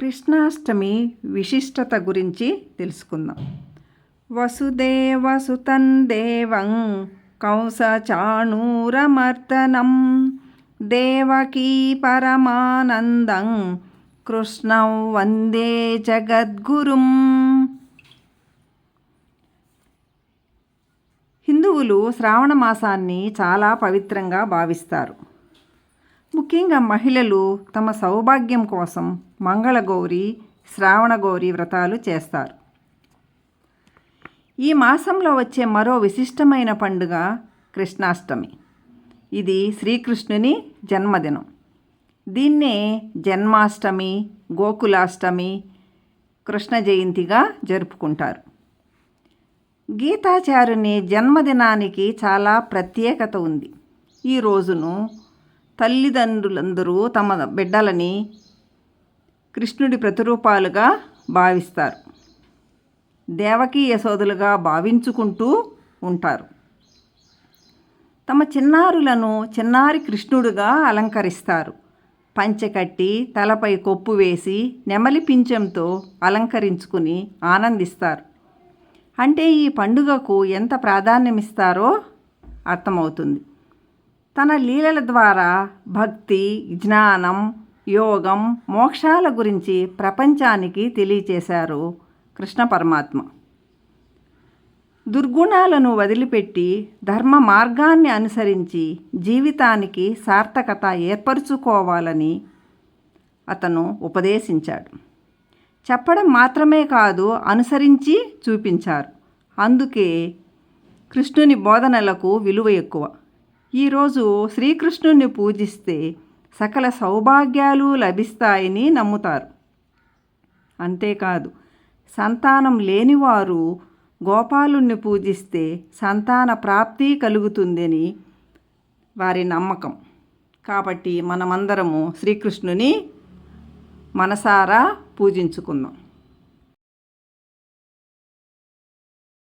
కృష్ణాష్టమి విశిష్టత గురించి తెలుసుకుందాం. వసుదేవసుతం దేవం కంసచాణూరమర్దనం దేవకీ పరమానందం. కృష్ణం వందే జగద్గురుం. హిందువులు శ్రావణ మాసాన్ని చాలా పవిత్రంగా భావిస్తారు. ముఖ్యంగా మహిళలు తమ సౌభాగ్యం కోసం మంగళగౌరి శ్రావణగౌరి వ్రతాలు చేస్తారు. ఈ మాసంలో వచ్చే మరో విశిష్టమైన పండుగ కృష్ణాష్టమి. ఇది శ్రీకృష్ణుని జన్మదినం. దీన్నే జన్మాష్టమి గోకులాష్టమి కృష్ణ జయంతిగా జరుపుకుంటారు. గీతాచార్యుని జన్మదినానికి చాలా ప్రత్యేకత ఉంది. ఈ రోజును తల్లిదండ్రులందరూ తమ బిడ్డలని కృష్ణుడి ప్రతిరూపాలుగా భావిస్తారు. దేవకీ యశోదులుగా భావించుకుంటూ ఉంటారు. తమ చిన్నారులను చిన్నారి కృష్ణుడుగా అలంకరిస్తారు. పంచెకట్టి తలపై కొప్పు వేసి నెమలి పింఛంతో అలంకరించుకుని ఆనందిస్తారు. అంటే ఈ పండుగకు ఎంత ప్రాధాన్యమిస్తారో అర్థమవుతుంది. తన లీలల ద్వారా భక్తి జ్ఞానం యోగం మోక్షాల గురించి ప్రపంచానికి తెలియచేశారు కృష్ణ పరమాత్మ. దుర్గుణాలను వదిలిపెట్టి ధర్మ మార్గాన్ని అనుసరించి జీవితానికి సార్థకత ఏర్పరచుకోవాలని అతను ఉపదేశించాడు. చెప్పడం మాత్రమే కాదు అనుసరించి చూపించారు. అందుకే కృష్ణుని బోధనలకు విలువ ఎక్కువ. ఈరోజు శ్రీకృష్ణుని పూజిస్తే సకల సౌభాగ్యాలు లభిస్తాయని నమ్ముతారు. అంతేకాదు సంతానం లేనివారు గోపాలుణ్ణి పూజిస్తే సంతాన ప్రాప్తి కలుగుతుందని వారి నమ్మకం. కాబట్టి మనమందరము శ్రీకృష్ణుని మనసారా పూజించుకుందాం